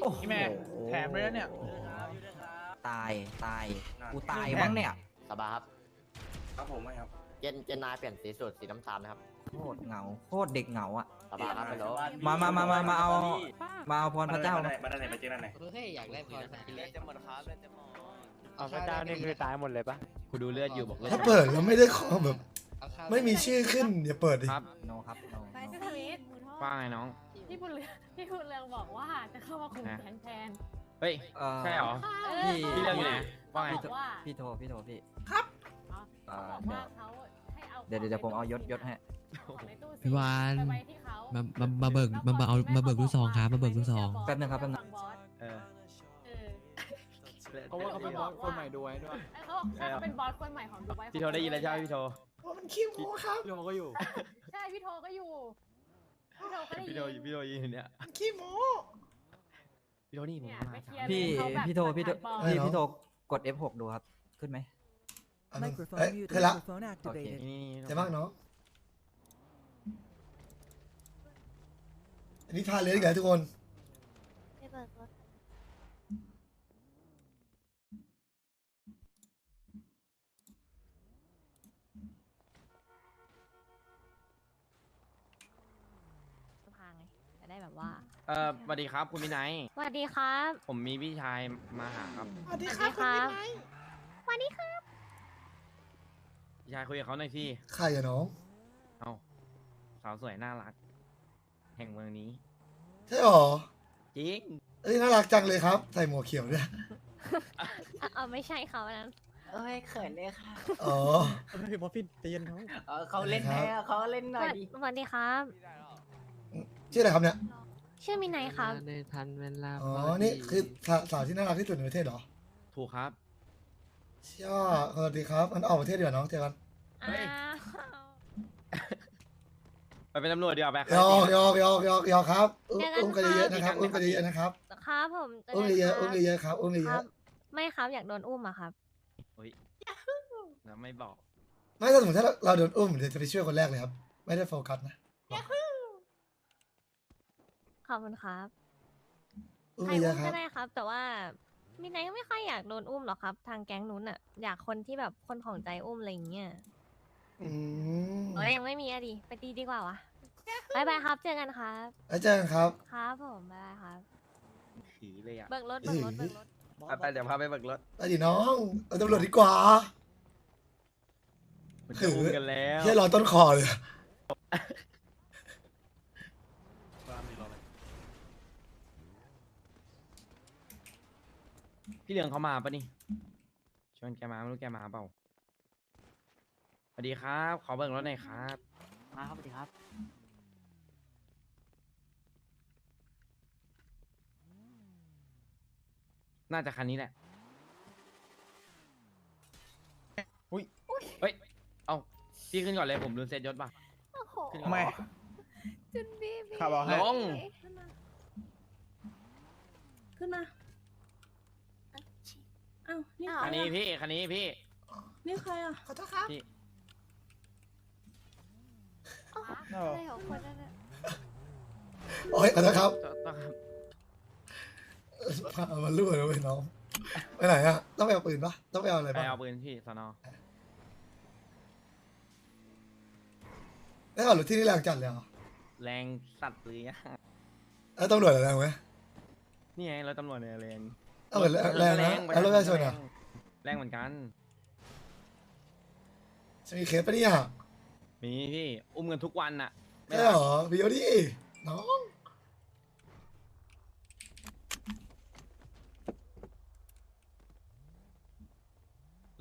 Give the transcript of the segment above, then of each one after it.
โอ้โหพี่แม่แถมเลยนะเนี่ย ตายตายกูตายมั้งเนี่ยสบายครับ ครับผมไม่ครับ เจนเจนนายเปลี่ยนสีสูตรสีน้ำตาลนะครับโคตรเหงาโคตรเด็กเหงาอะ สบายครับไปโลมามามามามาเอา มาเอาพรพระเจ้ามามาได้มาได้ไหนมาเจอนั่นไหนเฮ้ยอยากได้พรสักทีเลยจะหมดครับจะหมดเอาพระเจ้านี่คือตายหมดเลยปะกูดูเลือดอยู่บอกเลือดถ้าเปิดแล้วไม่ได้ข้อแบบเอาข้าวไม่มีชื่อขึ้นอย่าเปิดดิครับโนครับโนไปเจ้าทวิตว่าไงน้อง พี่บุญเรืองพี่บุญเรืองบอกว่าจะเข้ามาคุมฮะแทนแทนเฮ้ย เอ่อ ใช่เหรอเอพี่อพี่เรื่องอยู่ไหนว่าไงเขาบอกว่าพี่โทรพี่โทรพี่เขาเอ่อบอกว่าเขาให้เอาเดี๋ยวเดี๋ยวเดี๋ยวผมเอายศยศให้ ของในตู้พี่วาน ไปไว้ที่เขามามามาเบิกมามาเอามาเบิกลูกซองครับมาเบิกลูกซอง แป๊บนึงครับแป๊บนึงฟับอสเออเออ เพราะว่าเขาเป็นบอสคนใหม่ดูไว้ด้วยเขาบอกใช่เขาเป็นบอสคนใหม่ของดูไว้พี่โทรได้ยินแล้วใช่ไหมพี่โทรว่ามันขี้โม้ครับพี่โมก็อยู่ ใช่พี่โทก็อยู่ พี่โทก็ได้ยินพี่โทรพี่โทรยินเนี่ยมันขี้โม้พี่โทรนี่ผมเนี่ยมาไปเคลียสามร์พี่เขาแบบพี่โทรพี่โทรปลอมพี่พี่โทรกด F6 ดูครับ ขึ้นไหมอันนึงเอ้ยขึ้นละโอเคนี่เจ๋งมากเนาะอันนี้พาเลยดีกว่าทุกคน ไม่เปิดรถ พาไงจะได้แบบว่า เออสวัสดีครับ คุณมิไนท์สวัสดีครับ ผมมีพี่ชายมาหาครับ สวัสดีสวัสดีครับสวัสดีครับพี่ชายคุยกับเขาหน่อยสิใครอะน้อง เอาสาวสวยน่ารัก แห่งเมืองนี้ ใช่หรอ จริง เอ้ยน่ารักจังเลยครับ ใส่หมวกเขียวด้วย อะเอาไม่ใช่เขาอันนั้นเอ้ยเขินเลยค่ะ อ๋อพี่บอสฟินใจเย็นเขา เออเขาเล่นแพ้เขาเล่นหน่อยดิ สวัสดีครับ ชื่ออะไรครับเนี่ย ชื่อมินายครับในทันเวลาอ๋อนี่คือสาสาวที่น่ารักที่สุดในประเทศเหรอถูกครับ เชี่ยสวัสดีครับมันออกประเทศเดียวาน้องเจอกันเฮ้ย อ้าวไปเป็นตำรวจดีกว่าไปยอกยอกยอกยอกยอกครับอุ้มอุ้มกันเยอะๆนะครับ อุ้มกันเยอะๆนะครับ ครับผมจะอุ้มได้เยอะคๆรัอุ้บมเยอะๆครับ อุ้มคเยรัอะบ ไม่ครับอยากโดนอุ้มอะครับ แล้วไม่บอก ๆไม่ถ้าสมมติถ้าเราโดนอุ้มเดี๋ยวจะไปช่วยคนแรกเลยครับ ไม่ได้โฟกัสนะ ขอบคุณครับอุ้มใครเยอุ้อะมๆครัก็บ ได้ครับ แต่ว่ามินายก็ไม่ค่อยอยากโดนอุ้มหรอกครับ ทางแก๊งนู้นอะอยากคนที่แบบคนของใจอุ้มอะไรอย่างเงี้ยอืมโอ้ยยังไม่มีอะดิไปตีดีกว่าวะบายบายครับ เจอกันครับแล้วเจอกันครับ ครับผมบายบายครับผีเลยอะเบิกรถเบิกรถเบิกรถไปไปเดี๋ยวพาไปเบิกรถไปดิน้องเอาตำรวจดีกว่า มันจะอุ้มกันแล้วเฮียรอต้นคอเลย พี่เหลืองเขามาปะนี่ชวนแกมาไม่รู้แกมาเปล่าสวัสดีครับ ขอเบิกรถหน่อยครับ มาครับสวัสดีครับ น่าจะคันนี้แหละอุ้ยเฮ้ย เอาพี่ขึ้นก่อนเลยผมลืมเซ็ตยศป่ะ โอ้โหขึ้นก่อนทำไมจุนบีบีขับเอาให้ ลง ขึ้นมาอ้า วนี่คันนี้พี่คันนี้พี่ นี่ใครอะขอโทษครับ พี่ อะไรของคนนั้นอะโอ้ยขอโทษครับต้องครับพามาลู่เลยเว้ยน้อง ไปไหนอะต้องไปเอาปืนปะต้องไปเอาอะไรไปปะเอาปืนพี่สนอแล้วขับรถที่นี่แรงจัดเลยเหรอแรงสัตว์เลยอะแล้วตำรวจแรงไหมนี่ไงรถตำรวจเนี่ยแรง เอาเหมือนแรงนะไปแล้วรถประชาชนอะแรงเหมือนกัน จะมีเคสปะเนี่ยมีพี่ อุ้มกันทุกวันอะไม่ใช่หลับเหรอพี่เอาดิน้อง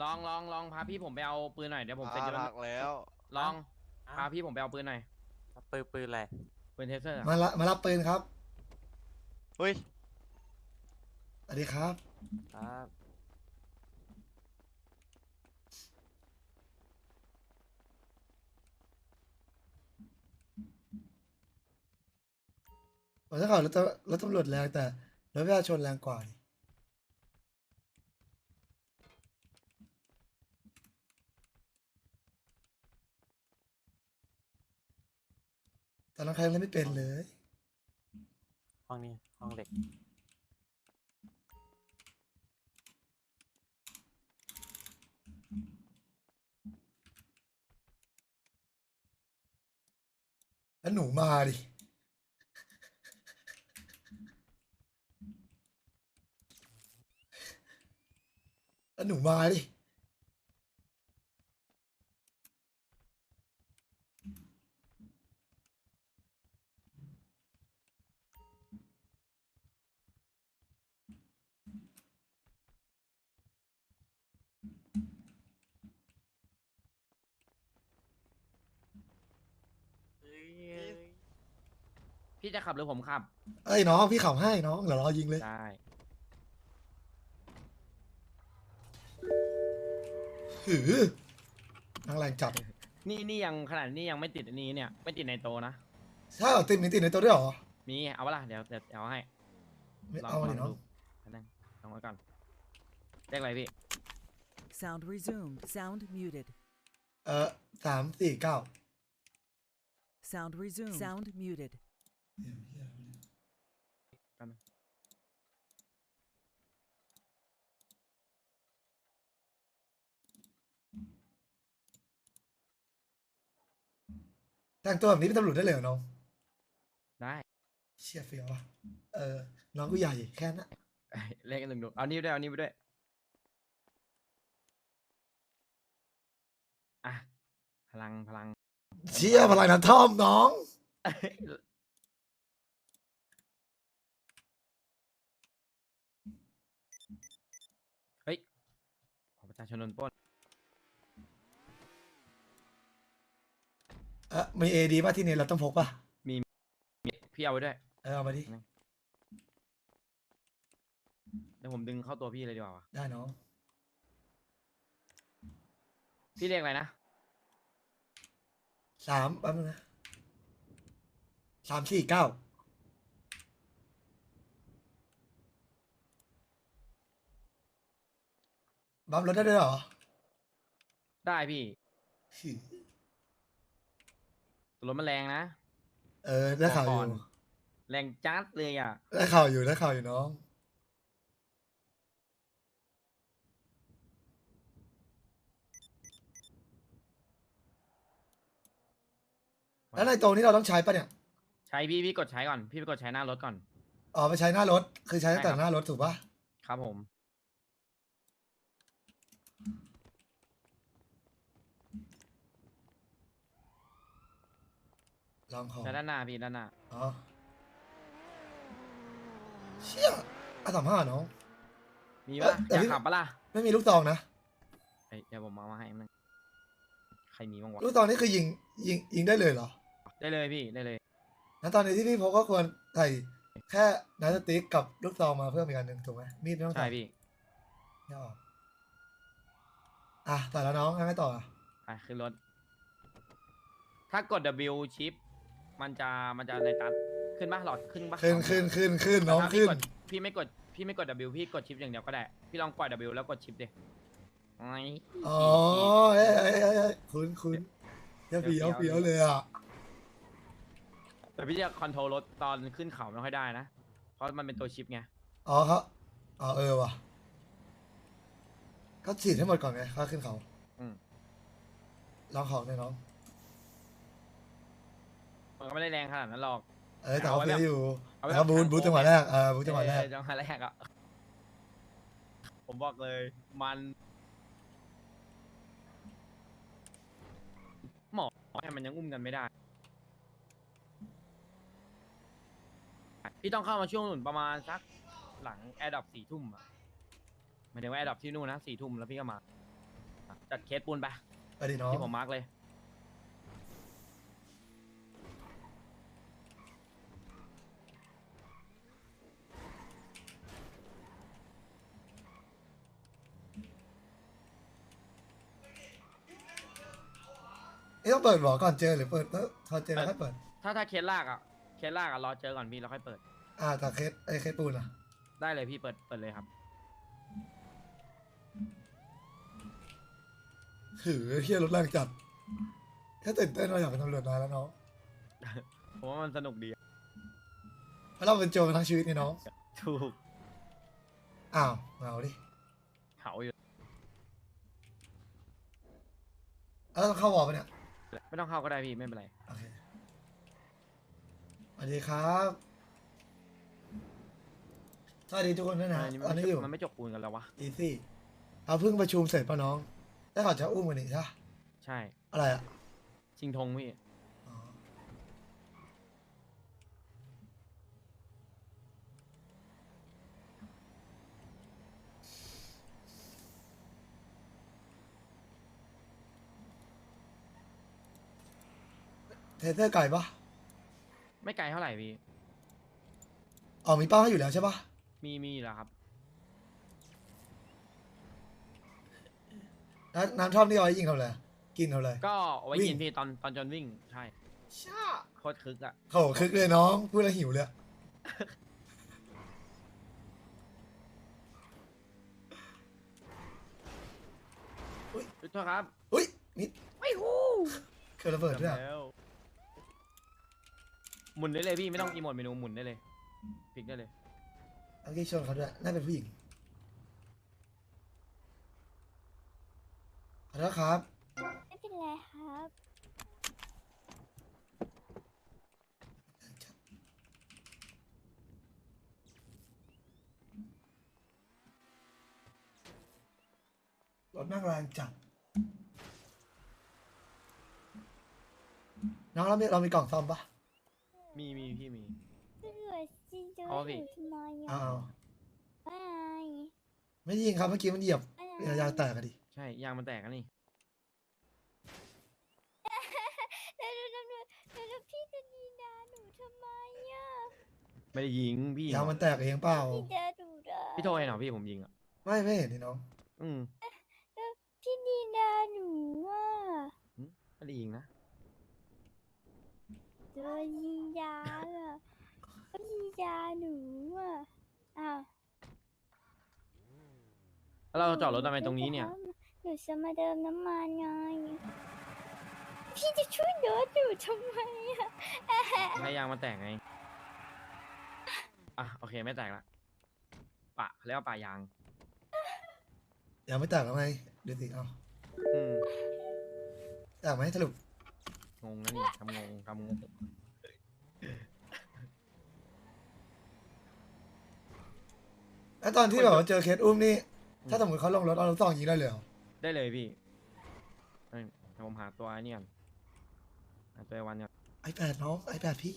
ลองลองลองพาพี่ผมไปเอาปืนหน่อยเดี๋ยวผมเซ็ตยศรักแล้ว ลองพาพี่ผมไปเอาปืนหน่อยปืนปืนอะไรปืนเทเซอร์อะมาละมารับปืนครับเฮ้ย สวัสดีครับ ครับผมจะขับรถตำรถตำรวจแรงแต่รถประชาชนแรงกว่าดิแต่น้องใครเล่นไม่เป็นเลย ห้องนี้ห้องเด็ก แล้วหนูมาดิ แล้วหนูมาดิ พี่จะขับหรือผมขับ เอ้ยน้องพี่ขับให้น้องเดี๋ยวรอยิงเลย ได้ หือนังแรงจัดนี่นี่ยังขนาดนี้ยังไม่ติดอันนี้เนี่ย ไม่ติดในโตนะ ใช่เหรอติดมีติดในตัวด้วยเหรอ มีเอาวะล่ะเดี๋ยวเดี๋ยวเดี๋ยวเอาให้ไม่ลองเอาลดิองน้องดูนั่งลองไว้ก่อนเลขอะไรพี่ Sound resumed. Sound muted. เออสามสี่เก้า Sound resumed. Sound muted. แป๊บนึงแต่งตัวแบบนี้เป็นตำรวจได้เลยเหรอน้องได้ เชี่ยเฟียวอะเออ น้องกูใหญ่แค่นั้นเอ้ยเลขหนึ่งดูเอานี่ไปด้วยเอานี่ไปด้วย อะ พลังพลัง เชี่ยพลังน้ำท่อมน้อง เฮ้ยขอประ ชาชนโดนปล้นเออมีเอดีป่ะที่นี่เราต้องพกป่ะ พี่เอาไว้ด้วยเออเอามาดิ เดี๋ยวผมดึงเข้าตัวพี่เลยดีกว่าวะได้น้องพี่เรียกอะไรนะสามแป๊บนึงนะสามสี่เก้า บัมรถได้ด้วยเหรอได้พี่หือรถมันแรงนะ เออได้ข่าวอก่ยู่อนแรงจัดเลยอะ ได้ข่าวอยู่ได้ข่าวอยู่น้อง แล้วในตรงนี้เราต้องใช้ปะเนี่ยใช้พี่พี่กดใช้ก่อน พี่ไปกดใช้หน้ารถก่อน อ๋อไปใช้หน้ารถคือใช้ตั้งแต่ใช่ครับหน้ารถถูกปะครับผม ลองของใช้ด้านหน้าพี่ด้านหน้าอ๋อ เชี่ยอะสามห้าน้อง มีเอ้ปะยแต่อยากพี่ขับปะล่ะไม่มีลูกซองนะ เอ้ยเดี๋ยวผมเอามาให้มึงใครมีบ้างวะลูกซองนี่คือยิงยิงยิงได้เลยเหรอได้เลยพี่ได้เลยงั้นตอนนี้ที่พี่พกก็ควรใส่แค่นัสติ๊กกับลูกซองมาเพิ่มอีกอันหนึ่งถูกไหมมีดไม่ต้องใช่ใส่พี่ไม่ออกอะต่อแล้วน้องงั้นไม่ต่ออะ ไปขึ้นรถถ้ากด W ชิป มันจะมันจะในตัดขึ้นปะหลอดขึ้นปะขึ้นขึ้นขึ้นขึ้นน้องแต่ถ้าพี่ขึ้นกดพี่ไม่กดพี่ไม่กด W พี่กดชิปอย่างเดียวก็ได้ พี่ลองปล่อย W แล้วกดชิปดิไอ้อ๋อเอ้ยเอ้ยเอ้ยเอ้ยคุ้นคุ้นเฟี้ยวเฟี้ยวเฟี้ยวเลยอะแต่พี่จะคอนโทรลรถตอนขึ้นเขาไม่ค่อยได้นะ เพราะมันเป็นตัวชิปไง อ๋อครับอ๋อเออว่ะก็ฉีดให้หมดก่อนไงค่าขึ้นเขาอืม ลองของหน่อยน้องมัน ก็ไม่ได้แรงขนาดนั้นหรอก เออแต่เอาเอาไว้เฟี้ยวแบบอยู่เอาไว้แล้วแบบบูททางบูทโค้งจังหวะไงแรกเออบูทจังหวะแรกเออจังหวะแรกอะผมบอกเลย มัน หมอให้มันยังอุ้มกันไม่ได้ พี่ต้องเข้ามาช่วงหนุนประมาณสักหลังแอร์ดับสี่ทุ่มอะหมายถึงว่าแอร์ดับที่นู่นนะสี่ทุ่มแล้วพี่ก็มา จัดเคสปูนไป ไปดิน้องที่ผมมาร์กเลย นี่ต้องเปิดหวอก่อนเจอหรือเปิดแล้วพอเจอแล้วค่อยเปิด ถ้าถ้าเคสลากอะเคสลากอะรอเจอก่อนพี่แล้วค่อยเปิด อ่าแต่เคสไอ้เคสปูนอะ ได้เลยพี่เปิดเปิดเลยครับถือเฮียรถแรงจัดแค่ตื่นเต้นเราอยากเป็นตำรวจนานแล้วน้องผมว่ามันสนุกดีอะเพราะเราเป็นโจรมาทั้งชีวิตนี่น้องถูกอ้าวเอาดิเขาอยู่แล้วต้องเข้าวอร์ปะเนี่ย ไม่ต้องเข้าก็ได้พี่ไม่เป็นไร โอเควัสดีครับสวัสดีทุกคนด้วยนะอันนี้ตอนมันนี้ไม่อยู่มันไม่จกปูนกันแล้ววะอีซี่เอาเพิ่งประชุมเสร็จป่ะน้อง แล้วเขาจะอุ้มกันอีกใช่ปะใช่ อะไรอะชิงธงพี่ เทเตอร์ไก่ปะไม่ไกลเท่าไหร่พี่ อ๋อมีเป้าให้อยู่แล้วใช่ปะมีมีอยู่แล้วครับแล้วน้ำท่อมนี่เอาไว้ยิงเขาเลยกินเขาเลยก็เอาไว้วิ่กินงพี่ตอนตอนจนวิ่งใช่ช่าโคตรคึกอะ โหคึกเลยน้องพูดแล้วหิวเลยขอโทษครับ อุ้ยมิดไม่ฮู้ เคยระเบิดด้วยอะ แล้ว หมุนได้เลยพี่ไม่ต้องอีโมดเมนูหมุนได้เลยพลิกได้เลยเมื่อกี้ชนเขาด้วยน่าเป็นผู้หญิงขอโทษครับ ไม่เป็นไรครับ รถนั่งแรงจัดน้องเรามีเรามีกล่องซ่อมปะ มีมีพี่มี ตำรวจ จริงจะเอาสิอยู่ทำไมอ้าอะวไม่ไม่ได้ยิงครับเมื่อกี้มันเหยียบไม่เดี๋ยวยางแตกอะดิใช่ ยางมันแตกกันนี่ แล้วแล้วแล้วแล้วแล้วพี่จะดีดาหนูทำไมอะไม่ได้ยิงพี่ยางมันแตกเองเปล่าพี่ดาหนูดาพี่โทรเองเหรอพี่ผมยิงอะ ไม่ไม่เห็นนี่น้องอืมพี่ดีดาหนูอะไม่ได้ยิงนะโดนยิงยาอะก็ยิงยาหนูอะอ้าว แล้วเราจอดรถทำไมตรงนี้เนี่ย หนูจะมาเดิมน้ำมันไง พี่จะช่วยรถหนูทำไมอะให้ยางมันแตกไง อะโอเคไม่แตกละปะเขาเรียกว่าปะยางยางไม่แตกแล้วไงดูสิเอาอืมแตกไหมสรุปงงนะนี่ทำงงทำงงแล้วตอนที่แบบว่าเจอเคสอุ้มนี่ ถ้าสมมติเขาลงรถเอาลูกซองยิงได้เลยเหรอได้เลยพี่เอ้ยเดี๋ยวผมหาตัวไอ้นี่ก่อนหาตัวไอ้วันก่อน ไอแปดน้องไอแปดพี่